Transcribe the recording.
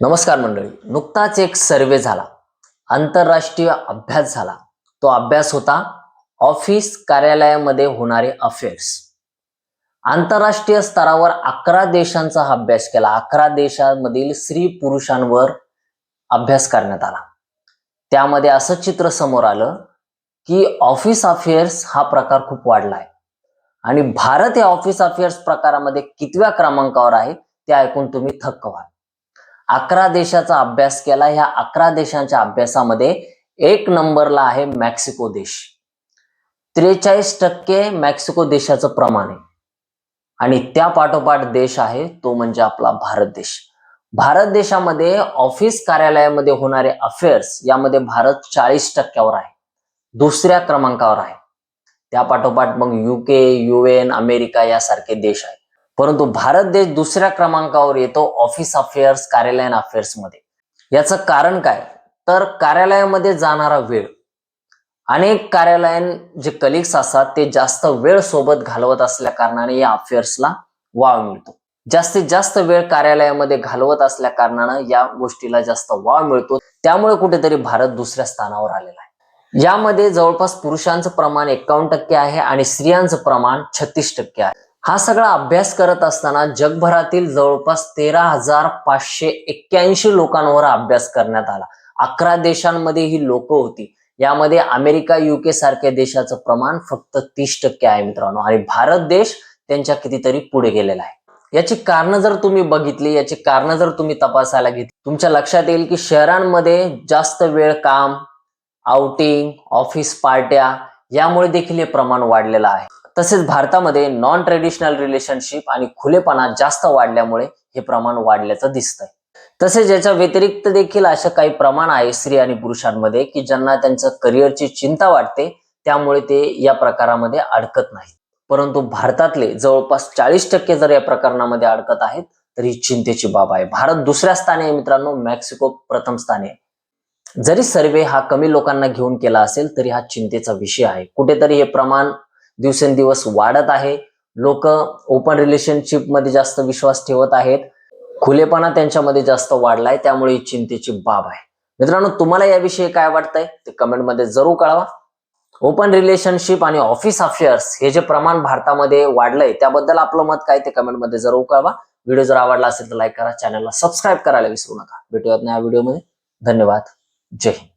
नमस्कार मंडळी. नुकताच एक सर्वे झाला. आंतरराष्ट्रीय अभ्यास झाला. तो अभ्यास होता ऑफिस कार्यालयामध्ये होणारे अफेअर्स आंतरराष्ट्रीय स्तरावर अकरा देशांचा हा अभ्यास केला. अकरा देशांमधील स्त्री पुरुषांवर अभ्यास करण्यात आला. त्यामध्ये असं चित्र समोर आलं की ऑफिस अफेअर्स हा प्रकार खूप वाढला आहे आणि भारत या ऑफिस अफेअर्स प्रकारामध्ये कितव्या क्रमांकावर आहे ते ऐकून तुम्ही थक्क व्हाल. अकरा देशाचा अभ्यास केला. ह्या अकरा देशांच्या अभ्यासामध्ये एक नंबरला आहे मेक्सिको देश. त्रेचाळीस टक्के मेक्सिको देशाचं प्रमाण आहे. आणि त्या पाठोपाठ देश आहे तो म्हणजे आपला भारत देश. भारत देशामध्ये ऑफिस कार्यालयामध्ये होणारे अफेअर्स यामध्ये भारत चाळीस टक्क्यावर आहे. दुसऱ्या क्रमांकावर आहे. त्या पाठोपाठ मग युके युएन अमेरिका यासारखे देश आहेत. परंतु भारत देश दुसऱ्या क्रमांकावर येतो ऑफिस अफेअर्स कार्यालयीन अफेअर्समध्ये. याचं कारण काय? तर कार्यालयामध्ये जाणारा वेळ. अनेक कार्यालयीन जे कलिग्स असतात ते जास्त वेळ सोबत घालवत असल्या कारणाने या अफेअर्सला वाव मिळतो. जास्तीत जास्त वेळ कार्यालयामध्ये घालवत असल्या कारणानं या गोष्टीला जास्त वाव मिळतो. त्यामुळे कुठेतरी भारत दुसऱ्या स्थानावर आलेला आहे. यामध्ये जवळपास पुरुषांचं प्रमाण एकावन्न टक्के आहे आणि स्त्रियांचं प्रमाण छत्तीस टक्के आहे. हा सगळा अभ्यास करत असताना जगभरातील जवळपास तेरा हजार पाचशे एक्क्याऐंशी लोकांवर अभ्यास करण्यात आला. अकरा देशांमध्ये ही लोक होती. यामध्ये अमेरिका युके सारख्या देशाचं प्रमाण फक्त तीस टक्के आहे मित्रांनो. आणि भारत देश त्यांच्या कितीतरी पुढे गेलेला आहे. याची कारणं जर तुम्ही बघितली याची कारणं जर तुम्ही तपासायला घेतली तुमच्या लक्षात येईल की शहरांमध्ये जास्त वेळ काम आउटिंग ऑफिस पार्ट्या यामुळे देखील हे प्रमाण वाढलेलं आहे. तसेच भारतामध्ये नॉन ट्रेडिशनल रिलेशनशिप आणि खुलेपणा जास्त वाढल्यामुळे हे प्रमाण वाढल्याचं दिसतंय. तसेच याच्या व्यतिरिक्त देखील असं काही प्रमाण आहे स्त्री आणि पुरुषांमध्ये की ज्यांना त्यांचं करिअरची चिंता वाटते त्यामुळे ते या प्रकारामध्ये अडकत नाहीत. परंतु भारतातले जवळपास चाळीस टक्के जर या प्रकरणामध्ये अडकत आहेत तर ही चिंतेची बाब आहे. भारत दुसऱ्या स्थानी आहे मित्रांनो मेक्सिको प्रथम स्थानी आहे. जरी सर्वे हा कमी लोकांना घेऊन केला असेल तरी हा चिंतेचा विषय आहे. कुठेतरी हे प्रमाण दिवसेंदिवस वाढत आहे. लोक ओपन रिलेशनशिपमध्ये जास्त विश्वास ठेवत आहेत. खुलेपणा त्यांच्यामध्ये जास्त वाढलाय त्यामुळे ही चिंतेची बाब आहे. मित्रांनो तुम्हाला याविषयी काय वाटतंय ते कमेंटमध्ये जरूर कळवा. ओपन रिलेशनशिप आणि ऑफिस अफेअर्स हे जे प्रमाण भारतामध्ये वाढलंय त्याबद्दल आपलं मत काय ते कमेंटमध्ये जरूर कळवा. व्हिडिओ जर आवडला असेल तर लाईक करा चॅनलला सबस्क्राईब करायला विसरू नका. भेटूयात या व्हिडिओमध्ये धन्यवाद. जय हिंद.